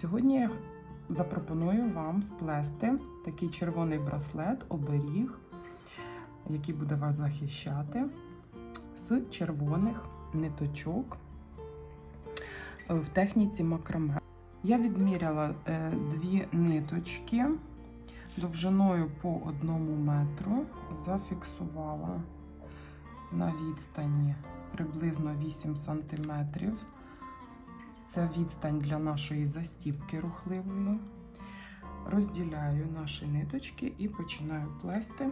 Сьогодні я запропоную вам сплести такий червоний браслет, оберіг, який буде вас захищати з червоних ниточок е, в техніці макраме. Я відміряла е, дві ниточки довжиною по одному метру, зафіксувала на відстані приблизно 8 см. Це відстань для нашої застіпки рухливої. Розділяю наші ниточки і починаю плести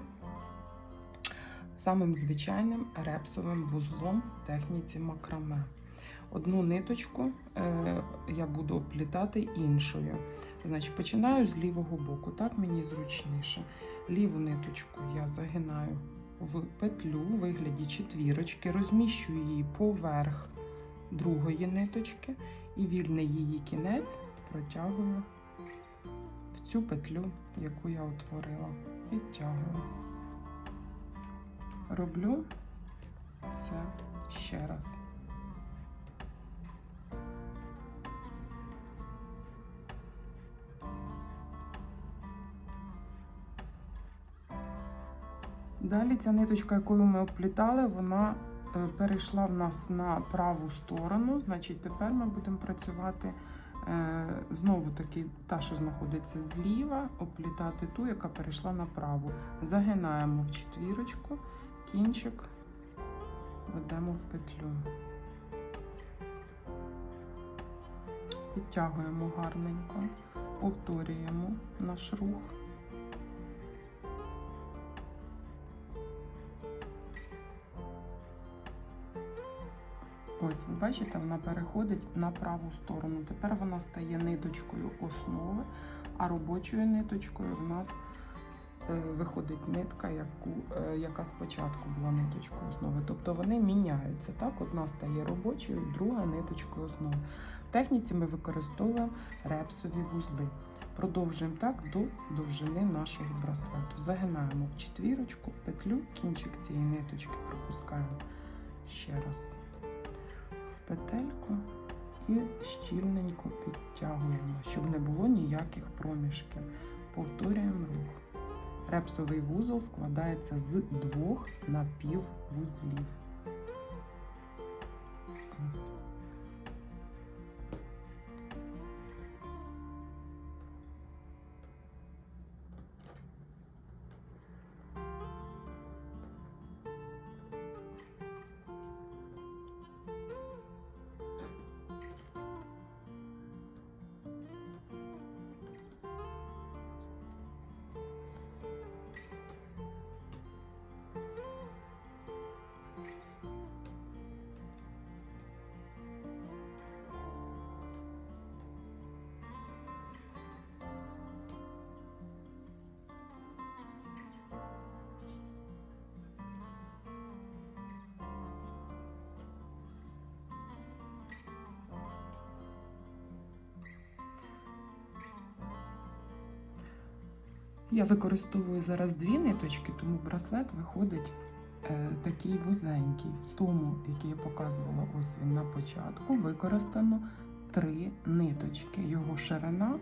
самим звичайним репсовим вузлом в техніці макраме. Одну ниточку е, я буду оплітати іншою. Значить, починаю з лівого боку, так мені зручніше. Ліву ниточку я загинаю в петлю у вигляді четвірочки, розміщую її поверх другої ниточки і вільний її кінець протягую в цю петлю, яку я утворила. Відтягую. Роблю це ще раз. Далі ця ниточка, якою ми оплітали, вона перейшла в нас на праву сторону. Значить, тепер ми будемо працювати е, знову таки та, що знаходиться зліва, оплітати ту, яка перейшла на праву. Загинаємо в четвірочку, кінчик ведемо в петлю. Підтягуємо гарненько, повторюємо наш рух. Ось, ви бачите, вона переходить на праву сторону. Тепер вона стає ниточкою основи, а робочою ниточкою в нас е, виходить нитка, яку, е, яка спочатку була ниточкою основи. Тобто вони міняються. Так? Одна стає робочою, друга ниточкою основи. В техніці ми використовуємо репсові вузли. Продовжуємо так до довжини нашого браслету. Загинаємо в четвірочку, в петлю, кінчик цієї ниточки пропускаємо ще раз петельку і щільненько підтягуємо, щоб не було ніяких проміжків. Повторюємо рух. Репсовий вузол складається з двох напіввузлів. Я використовую зараз дві ниточки, тому браслет виходить е, такий вузенький. В тому, який я показувала ось він на початку, використано три ниточки. Його ширина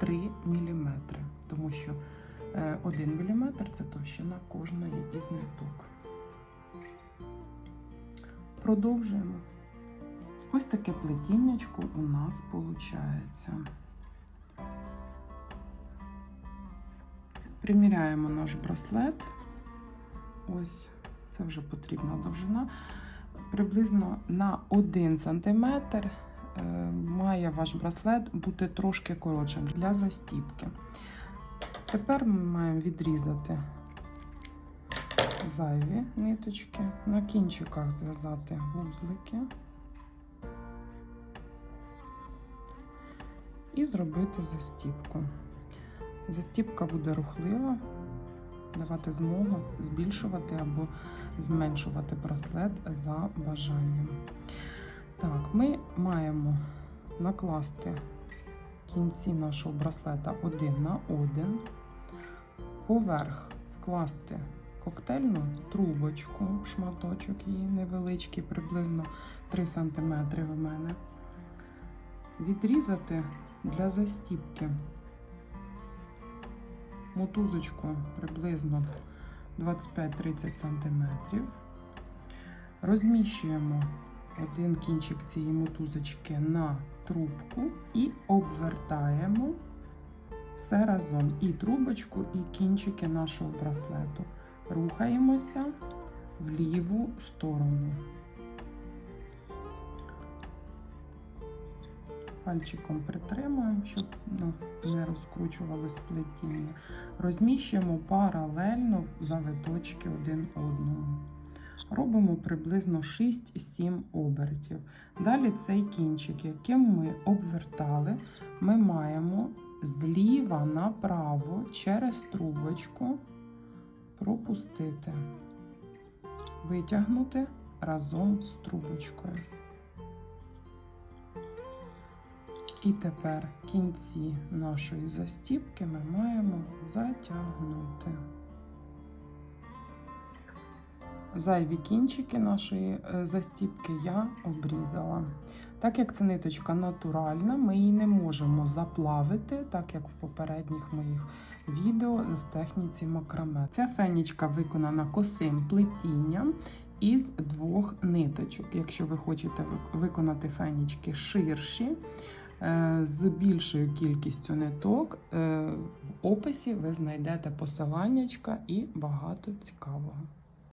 3 мм, тому що е, 1 мм це товщина кожної із ниток. Продовжуємо. Ось таке плетіннячко у нас виходить. Приміряємо наш браслет. Ось, це вже потрібна довжина. Приблизно на 1 см е, має ваш браслет бути трошки коротшим для застіпки. Тепер ми маємо відрізати зайві ниточки, на кінчиках зв'язати вузлики і зробити застіпку. Застіпка буде рухлива, давати змогу збільшувати або зменшувати браслет за бажанням. Так, ми маємо накласти кінці нашого браслета один на один, поверх вкласти коктейльну трубочку, шматочок її невеличкий, приблизно 3 см в мене, відрізати для застіпки мотузочку приблизно 25-30 см. Розміщуємо один кінчик цієї мотузочки на трубку і обвертаємо все разом. І трубочку, і кінчики нашого браслету. Рухаємося в ліву сторону. Пальчиком притримуємо, щоб у нас не розкручувалось плетіння. Розміщуємо паралельно завиточки один одному. Робимо приблизно 6-7 обертів. Далі цей кінчик, яким ми обвертали, ми маємо зліва направо через трубочку пропустити, витягнути разом з трубочкою. І тепер кінці нашої застіпки ми маємо затягнути. Зайві кінчики нашої е, застіпки я обрізала. Так як це ниточка натуральна, ми її не можемо заплавити, так як в попередніх моїх відео в техніці макраме. Ця фенічка виконана косим плетінням із двох ниточок. Якщо ви хочете виконати фенічки ширші, з більшою кількістю ниток, е, в описі ви знайдете посиланнячка і багато цікавого.